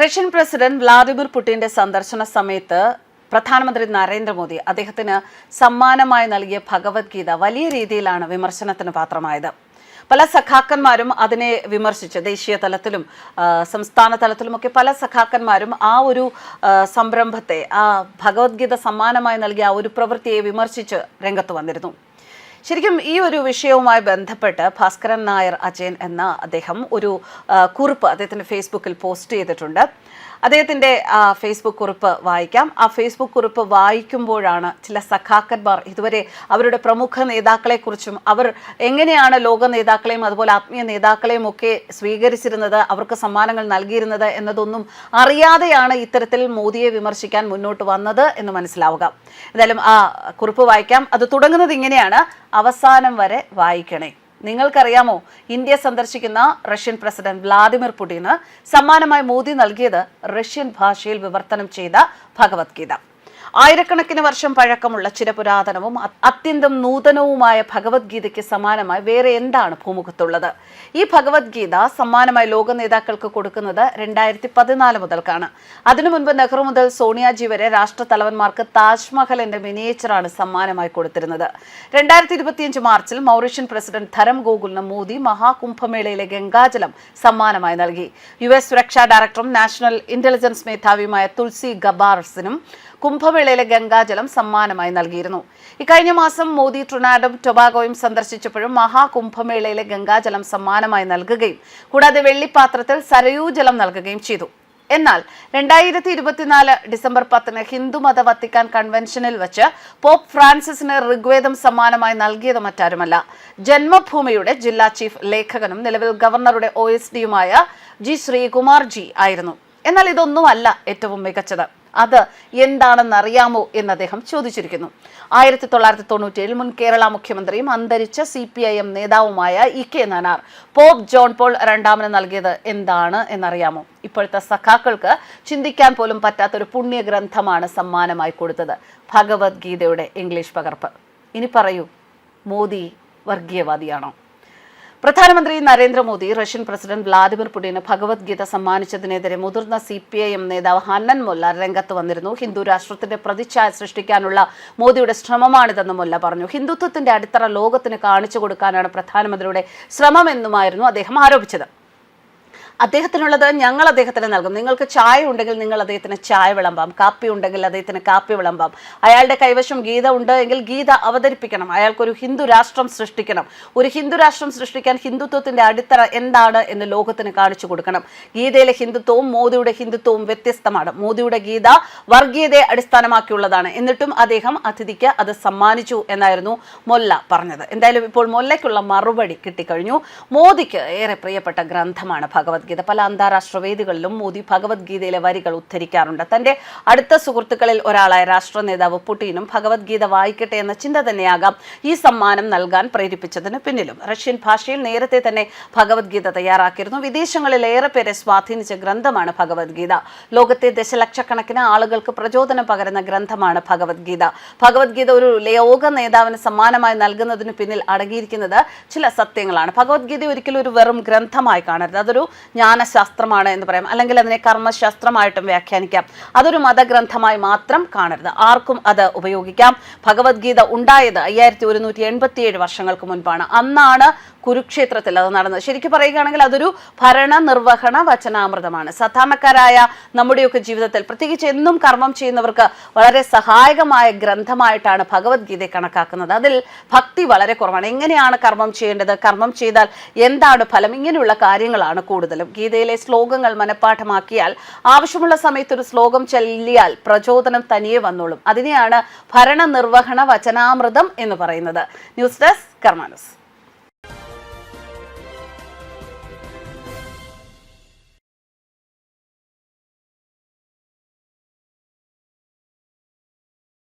Russian president Vladimir പുടിന്റെ സന്ദർശന സമയത്ത് പ്രധാനമന്ത്രി നരേന്ദ്രമോദി അദ്ദേഹത്തിന് സമ്മാനമായി നൽകിയ ഭഗവത്ഗീത വലിയ രീതിയിലാണ് വിമർശനത്തിന് പാത്രമായത്. പല സഖാക്കന്മാരും അതിനെ വിമർശിച്ച്. ദേശീയ തലത്തിലും സംസ്ഥാന തലത്തിലുമൊക്കെ പല സഖാക്കന്മാരും ആ ഒരു സംരംഭത്തെ ആ ഭഗവത്ഗീത സമ്മാനമായി നൽകിയ ആ ഒരു പ്രവൃത്തിയെ വിമർശിച്ച് രംഗത്ത് വന്നിരുന്നു. ശരിക്കും ഈ ഒരു വിഷയവുമായി ബന്ധപ്പെട്ട് ഭാസ്കരൻ നായർ അജയൻ എന്ന അദ്ദേഹം ഒരു കുറിപ്പ് അദ്ദേഹത്തിന്റെ ഫേസ്ബുക്കിൽ പോസ്റ്റ് ചെയ്തിട്ടുണ്ട്. അദ്ദേഹത്തിന്റെ ആ, ഫേസ്ബുക്ക് കുറിപ്പ് വായിക്കാം. ആ ഫേസ്ബുക്ക് കുറിപ്പ് വായിക്കുമ്പോഴാണ് ചില സഖാക്കന്മാർ ഇതുവരെ അവരുടെ പ്രമുഖ നേതാക്കളെക്കുറിച്ചും അവർ എങ്ങനെയാണ് ലോക നേതാക്കളെയും അതുപോലെ ആത്മീയ നേതാക്കളെയും ഒക്കെ സ്വീകരിച്ചിരുന്നത് അവർക്ക് സമ്മാനങ്ങൾ നൽകിയിരുന്നത് എന്നതൊന്നും അറിയാതെയാണ് ഇത്തരത്തിൽ മോദിയെ വിമർശിക്കാൻ മുന്നോട്ട് വന്നത് എന്ന് മനസ്സിലാവുക. എന്തായാലും ആ കുറിപ്പ് വായിക്കാം. അത് തുടങ്ങുന്നത് ഇങ്ങനെയാണ്. അവസാനം വരെ വായിക്കണേ. നിങ്ങൾക്കറിയാമോ ഇന്ത്യ സന്ദർശിക്കുന്ന റഷ്യൻ പ്രസിഡന്റ് വ്ളാദിമിർ പുടിന് സമ്മാനമായി മോദി നൽകിയത് റഷ്യൻ ഭാഷയിൽ വിവർത്തനം ചെയ്ത ഭഗവത്ഗീത. ആയിരക്കണക്കിന് വർഷം പഴക്കമുള്ള ചിരപുരാതനവും പുരാതനവും അത്യന്തം നൂതനവുമായ ഭഗവത്ഗീതയ്ക്ക് സമാനമായി വേറെ എന്താണ് ഭൂമുഖത്തുള്ളത്? ഈ ഭഗവത്ഗീത സമ്മാനമായി ലോക നേതാക്കൾക്ക് കൊടുക്കുന്നത് രണ്ടായിരത്തി പതിനാല് മുതൽക്കാണ്. അതിനു മുൻപ് നെഹ്റു മുതൽ സോണിയാജി വരെ രാഷ്ട്ര തലവന്മാർക്ക് താജ്മഹലിന്റെ മിനിയേച്ചറാണ് സമ്മാനമായി കൊടുത്തിരുന്നത്. രണ്ടായിരത്തി ഇരുപത്തിയഞ്ച് മാർച്ചിൽ മൗറീഷ്യൻ പ്രസിഡന്റ് ധരം ഗോകുലിന് മോദി മഹാകുംഭമേളയിലെ ഗംഗാജലം സമ്മാനമായി നൽകി. യു എസ് സുരക്ഷാ ഡയറക്ടറും നാഷണൽ ഇന്റലിജൻസ് മേധാവിയുമായ തുൾസി ഗബാർസിനും കുംഭമേളയിലെ ഗംഗാജലം സമ്മാനമായി നൽകിയിരുന്നു. ഇക്കഴിഞ്ഞ മാസം മോദി ട്രിനാഡും ടൊബാഗോയും സന്ദർശിച്ചപ്പോഴും മഹാകുംഭമേളയിലെ ഗംഗാജലം സമ്മാനമായി നൽകുകയും കൂടാതെ വെള്ളിപ്പാത്രത്തിൽ സരയൂ ജലം നൽകുകയും ചെയ്തു. എന്നാൽ രണ്ടായിരത്തി ഇരുപത്തിനാല് ഡിസംബർ പത്തിന് ഹിന്ദുമത വത്തിക്കാൻ കൺവെൻഷനിൽ വെച്ച് പോപ്പ് ഫ്രാൻസിസിന് ഋഗ്വേദം സമ്മാനമായി നൽകിയത് മറ്റാരുമല്ല. ജന്മഭൂമിയുടെ ജില്ലാ ചീഫ് ലേഖകനും നിലവിൽ ഗവർണറുടെ ഒ എസ് ഡിയുമായ ജി ശ്രീകുമാർ ജി ആയിരുന്നു. എന്നാൽ ഇതൊന്നുമല്ല ഏറ്റവും മികച്ചത്. അത് എന്താണെന്നറിയാമോ എന്ന് അദ്ദേഹം ചോദിച്ചിരിക്കുന്നു. ആയിരത്തി തൊള്ളായിരത്തി തൊണ്ണൂറ്റേഴിൽ മുൻ കേരള മുഖ്യമന്ത്രിയും അന്തരിച്ച സി പി ഐ എം നേതാവുമായ E K Nayanar Pope John Paul രണ്ടാമന് നൽകിയത് എന്താണ് എന്നറിയാമോ? ഇപ്പോഴത്തെ സഖാക്കൾക്ക് ചിന്തിക്കാൻ പോലും പറ്റാത്ത ഒരു പുണ്യഗ്രന്ഥമാണ് സമ്മാനമായി കൊടുത്തത്. ഭഗവത്ഗീതയുടെ ഇംഗ്ലീഷ് പകർപ്പ്. ഇനി പറയൂ മോദി വർഗീയവാദിയാണോ? പ്രധാനമന്ത്രി നരേന്ദ്രമോദി റഷ്യൻ പ്രസിഡന്റ് വ്ളാദിമിർ പുടിന് ഭഗവത്ഗീത സമ്മാനിച്ചതിനെതിരെ മുതിർന്ന സി പി ഐ എം നേതാവ് ഹന്നൻ മുല്ല രംഗത്ത് വന്നിരുന്നു. ഹിന്ദു രാഷ്ട്രത്തിന്റെ പ്രതിച്ഛായ സൃഷ്ടിക്കാനുള്ള മോദിയുടെ ശ്രമമാണിതെന്ന് മുല്ല പറഞ്ഞു. ഹിന്ദുത്വത്തിന്റെ അടിത്തറ ലോകത്തിന് കാണിച്ചു കൊടുക്കാനാണ് പ്രധാനമന്ത്രിയുടെ ശ്രമമെന്നുമായിരുന്നു അദ്ദേഹം ആരോപിച്ചത്. അദ്ദേഹത്തിനുള്ളത് ഞങ്ങൾ അദ്ദേഹത്തിന് നൽകും. നിങ്ങൾക്ക് ചായ ഉണ്ടെങ്കിൽ നിങ്ങൾ അദ്ദേഹത്തിന് ചായ വിളമ്പാം. കാപ്പി ഉണ്ടെങ്കിൽ അദ്ദേഹത്തിന് കാപ്പി വിളമ്പാം. അയാളുടെ കൈവശം ഗീത ഉണ്ട് എങ്കിൽ ഗീത അവതരിപ്പിക്കണം. അയാൾക്കൊരു ഹിന്ദു രാഷ്ട്രം സൃഷ്ടിക്കണം. ഒരു ഹിന്ദു രാഷ്ട്രം സൃഷ്ടിക്കാൻ ഹിന്ദുത്വത്തിന്റെ അടിത്തറ എന്താണ് എന്ന് ലോകത്തിന് കാണിച്ചു കൊടുക്കണം. ഗീതയിലെ ഹിന്ദുത്വവും മോദിയുടെ ഹിന്ദുത്വവും വ്യത്യസ്തമാണ്. മോദിയുടെ ഗീത വർഗീയതയെ അടിസ്ഥാനമാക്കിയുള്ളതാണ്. എന്നിട്ടും അദ്ദേഹം അതിഥിക്ക് അത് സമ്മാനിച്ചു എന്നായിരുന്നു മൊല്ല പറഞ്ഞത്. എന്തായാലും ഇപ്പോൾ മൊല്ലയ്ക്കുള്ള മറുപടി കിട്ടിക്കഴിഞ്ഞു. മോദിക്ക് ഏറെ പ്രിയപ്പെട്ട ഗ്രന്ഥമാണ് ഭഗവത്ഗീത. പല അന്താരാഷ്ട്ര വേദികളിലും മോദി ഭഗവത്ഗീതയിലെ വരികൾ ഉദ്ധരിക്കാറുണ്ട്. തന്റെ അടുത്ത സുഹൃത്തുക്കളിൽ ഒരാളായ രാഷ്ട്ര നേതാവ് പുടിനും ഭഗവത്ഗീത വായിക്കട്ടെ എന്ന ചിന്ത തന്നെയാകാം ഈ സമ്മാനം നൽകാൻ പ്രേരിപ്പിച്ചതിന് പിന്നിലും. റഷ്യൻ ഭാഷയിൽ നേരത്തെ തന്നെ ഭഗവത്ഗീത തയ്യാറാക്കിയിരുന്നു. വിദേശങ്ങളിൽ ഏറെ പേരെ സ്വാധീനിച്ച ഗ്രന്ഥമാണ് ഭഗവത്ഗീത. ലോകത്തെ ദശലക്ഷക്കണക്കിന് ആളുകൾക്ക് പ്രചോദനം പകരുന്ന ഗ്രന്ഥമാണ് ഭഗവത്ഗീത. ഭഗവത്ഗീത ഒരു ലോക നേതാവിന് സമ്മാനമായി നൽകുന്നതിന് പിന്നിൽ അടങ്ങിയിരിക്കുന്നത് ചില സത്യങ്ങളാണ്. ഭഗവത്ഗീത ഒരിക്കലും ഒരു വെറും ഗ്രന്ഥമായി കാണരുത്. അതൊരു ജ്ഞാനശാസ്ത്രമാണ് എന്ന് പറയാം. അല്ലെങ്കിൽ അതിനെ കർമ്മശാസ്ത്രമായിട്ടും വ്യാഖ്യാനിക്കാം. അതൊരു മതഗ്രന്ഥമായി മാത്രം കാണരുത്. ആർക്കും അത് ഉപയോഗിക്കാം. ഭഗവത്ഗീത ഉണ്ടായത് അയ്യായിരത്തി ഒരുന്നൂറ്റി എൺപത്തിയേഴ് വർഷങ്ങൾക്ക് മുൻപാണ്. അന്നാണ് കുരുക്ഷേത്രത്തിൽ അത് നടന്നത്. ശരിക്കും പറയുകയാണെങ്കിൽ അതൊരു ഭരണ നിർവഹണ വചനാമൃതമാണ്. സാധാരണക്കാരായ നമ്മുടെയൊക്കെ ജീവിതത്തിൽ പ്രത്യേകിച്ച് എന്നും കർമ്മം ചെയ്യുന്നവർക്ക് വളരെ സഹായകമായ ഗ്രന്ഥമായിട്ടാണ് ഭഗവത്ഗീതയെ കണക്കാക്കുന്നത്. അതിൽ ഭക്തി വളരെ കുറവാണ്. എങ്ങനെയാണ് കർമ്മം ചെയ്യേണ്ടത്? കർമ്മം ചെയ്താൽ എന്താണ് ഫലം? ഇങ്ങനെയുള്ള കാര്യങ്ങളാണ് കൂടുതലും. ഗീതയിലെ ശ്ലോകങ്ങൾ മനഃപ്പാഠമാക്കിയാൽ ആവശ്യമുള്ള സമയത്ത് ഒരു ശ്ലോകം ചൊല്ലിയാൽ പ്രചോദനം തനിയെ വന്നോളും. അതിനെയാണ് ഭരണ നിർവഹണ വചനാമൃതം എന്ന് പറയുന്നത്. News desk കർമാനസ്.